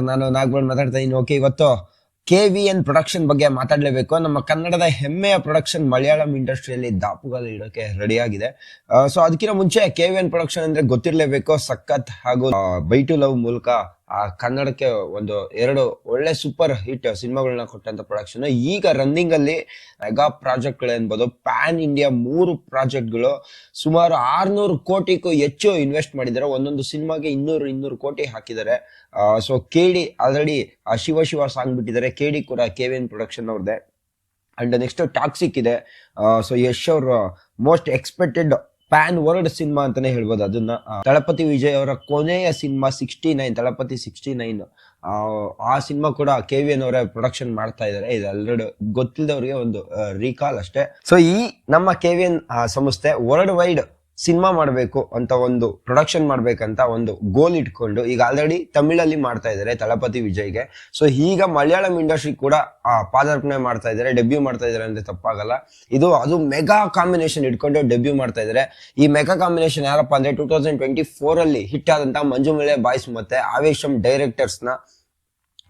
ನಾನು ನಾಗಬಾಳ್ ಮಾತಾಡ್ತಾ ಇದ್ದೀನಿ ಓಕೆ ಇವತ್ತು ಕೆ ವಿ ಎನ್ ಪ್ರೊಡಕ್ಷನ್ ಬಗ್ಗೆ ಮಾತಾಡಲೇಬೇಕು. ನಮ್ಮ ಕನ್ನಡದ ಹೆಮ್ಮೆಯ ಪ್ರೊಡಕ್ಷನ್ ಮಲಯಾಳಂ ಇಂಡಸ್ಟ್ರಿಯಲ್ಲಿ ದಾಪುಗಾಲ ಇಡೋಕೆ ರೆಡಿ ಆಗಿದೆ. ಸೊ ಅದಕ್ಕಿಂತ ಮುಂಚೆ ಕೆ ವಿ ಎನ್ ಪ್ರೊಡಕ್ಷನ್ ಅಂದ್ರೆ ಗೊತ್ತಿರಲೇಬೇಕು. ಸಖತ್ ಹಾಗೂ ಬೈ ಟು ಲವ್ ಮೂಲಕ ಆ ಕನ್ನಡಕ್ಕೆ ಒಂದು ಎರಡು ಒಳ್ಳೆ ಸೂಪರ್ ಹಿಟ್ ಸಿನಿಮಾಗಳನ್ನ ಕೊಟ್ಟಂತ ಪ್ರೊಡಕ್ಷನ್ ಈಗ ರನ್ನಿಂಗ್ ಅಲ್ಲಿ ಮೆಗಾ ಪ್ರಾಜೆಕ್ಟ್ಗಳು ಎನ್ಬೋದು ಪ್ಯಾನ್ ಇಂಡಿಯಾ ಮೂರು ಪ್ರಾಜೆಕ್ಟ್ಗಳು ಸುಮಾರು ಆರ್ನೂರು ಕೋಟಿಗೂ ಹೆಚ್ಚು ಇನ್ವೆಸ್ಟ್ ಮಾಡಿದ್ದಾರೆ. ಒಂದೊಂದು ಸಿನಿಮಾಗೆ ಇನ್ನೂರು ಇನ್ನೂರು ಕೋಟಿ ಹಾಕಿದ್ದಾರೆ. So K D already Shiva Shiva song ಬಿಟ್ಟಿದ್ದಾರೆ. ಕೆ ಡಿ ಕೂಡ ಕೆ ವಿ ಎನ್ ಪ್ರೊಡಕ್ಷನ್ ಅವ್ರದ್ದೆ. ಅಂಡ್ ನೆಕ್ಸ್ಟ್ ಟಾಕ್ಸಿಕ್ ಇದೆ. ಸೊ ಯಶ್ ಅವ್ರ most expected pan world cinema ಅಂತಾನೆ ಹೇಳ್ಬೋದು ಅದನ್ನ. ತಳಪತಿ ವಿಜಯ್ ಅವರ ಕೊನೆಯ cinema sixty nine Thalapathy sixty nine ಆ ಸಿನಿಮಾ ಕೂಡ ಕೆ ವಿ ಎನ್ ಅವರೇ ಪ್ರೊಡಕ್ಷನ್ ಮಾಡ್ತಾ ಇದ್ದಾರೆ ಇದು ಆಲ್ರೆಡಿ ಗೊತ್ತಿಲ್ಲದವ್ರಿಗೆ ಒಂದು ರೀಕಾಲ್ ಅಷ್ಟೇ. ಸೊ ಈ ನಮ್ಮ ಕೆ ವಿ ಎನ್ ಸಂಸ್ಥೆ ವರ್ಲ್ಡ್ ವೈಡ್ ಸಿನಿಮಾ ಮಾಡಬೇಕು ಅಂತ ಒಂದು ಪ್ರೊಡಕ್ಷನ್ ಮಾಡಬೇಕಂತ ಒಂದು ಗೋಲ್ ಇಟ್ಕೊಂಡು ಈಗ ಆಲ್ರೆಡಿ ತಮಿಳಲ್ಲಿ ಮಾಡ್ತಾ ಇದ್ದಾರೆ ತಳಪತಿ ವಿಜಯ್ಗೆ. ಸೊ ಈಗ ಮಲಯಾಳಂ ಇಂಡಸ್ಟ್ರಿ ಕೂಡ ಪಾದಾರ್ಪಣೆ ಮಾಡ್ತಾ ಇದ್ದಾರೆ ಡೆಬ್ಯೂ ಮಾಡ್ತಾ ಇದ್ದಾರೆ ಅಂದ್ರೆ ತಪ್ಪಾಗಲ್ಲ. ಇದು ಅದು ಮೆಗಾ ಕಾಂಬಿನೇಷನ್ ಇಟ್ಕೊಂಡು ಡೆಬ್ಯೂ ಮಾಡ್ತಾ ಇದ್ದಾರೆ. ಈ ಮೆಗಾ ಕಾಂಬಿನೇಷನ್ ಯಾರಪ್ಪ ಅಂದ್ರೆ ಟೂ ತೌಸಂಡ್ ಟ್ವೆಂಟಿ ಫೋರ್ ಅಲ್ಲಿ ಹಿಟ್ ಆದಂತ ಮಂಜುಮಳೆ ಬಾಯ್ಸ್ ಮತ್ತೆ ಆವೇಶಂ ಡೈರೆಕ್ಟರ್ಸ್ನ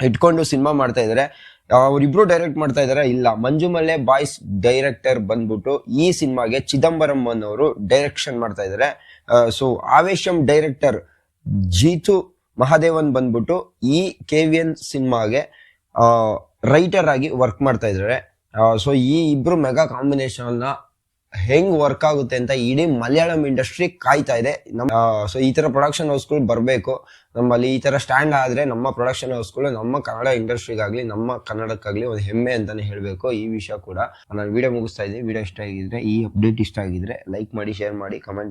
ಇಟ್ಕೊಂಡು ಸಿನಿಮಾ ಮಾಡ್ತಾ ಇದ್ದಾರೆ. ಅವರಿಬ್ರು ಡೈರೆಕ್ಟ್ ಮಾಡ್ತಾ ಇದಾರೆ. ಇಲ್ಲ ಮಂಜುಮಲೆ ಬಾಯ್ಸ್ ಡೈರೆಕ್ಟರ್ ಬಂದ್ಬಿಟ್ಟು ಈ ಸಿನಿಮಾಗೆ ಚಿದಂಬರಂ ಅನ್ನೋರು ಡೈರೆಕ್ಷನ್ ಮಾಡ್ತಾ ಇದ್ದಾರೆ ಸೊ ಆವೇಶಂ ಡೈರೆಕ್ಟರ್ ಜೀತು ಮಹಾದೇವನ್ ಬಂದ್ಬಿಟ್ಟು ಈ ಕೆ ವಿ ಎನ್ ಸಿನಿಮಾಗೆ ರೈಟರ್ ಆಗಿ ವರ್ಕ್ ಮಾಡ್ತಾ ಇದ್ದಾರೆ ಸೊ ಈ ಇಬ್ರು ಮೆಗಾ ಕಾಂಬಿನೇಷನ್ ಹೆಂಗ್ ವರ್ಕ್ ಆಗುತ್ತೆ ಅಂತ ಇಡೀ ಮಲಯಾಳಂ ಇಂಡಸ್ಟ್ರಿ ಕಾಯ್ತಾ ಇದೆ. ಸೊ ಈ ತರ ಪ್ರೊಡಕ್ಷನ್ ಹೌಸ್ಗಳು ಬರಬೇಕು. ನಮ್ಮಲ್ಲಿ ಈ ತರ ಸ್ಟ್ಯಾಂಡ್ ಆದ್ರೆ ನಮ್ಮ ಪ್ರೊಡಕ್ಷನ್ ಹೌಸ್ಗಳು ನಮ್ಮ ಕನ್ನಡ ಇಂಡಸ್ಟ್ರಿಗಾಗ್ಲಿ ನಮ್ಮ ಕನ್ನಡಕ್ಕಾಗ್ಲಿ ಒಂದು ಹೆಮ್ಮೆ ಅಂತಾನೆ ಹೇಳ್ಬೇಕು. ಈ ವಿಷಯ ಕೂಡ ನಾನು ವಿಡಿಯೋ ಮುಗಿಸ್ತಾ ಇದ್ದೀನಿ. ವಿಡಿಯೋ ಇಷ್ಟ ಆಗಿದ್ರೆ, ಈ ಅಪ್ಡೇಟ್ ಇಷ್ಟ ಆಗಿದ್ರೆ ಲೈಕ್ ಮಾಡಿ ಶೇರ್ ಮಾಡಿ ಕಮೆಂಟ್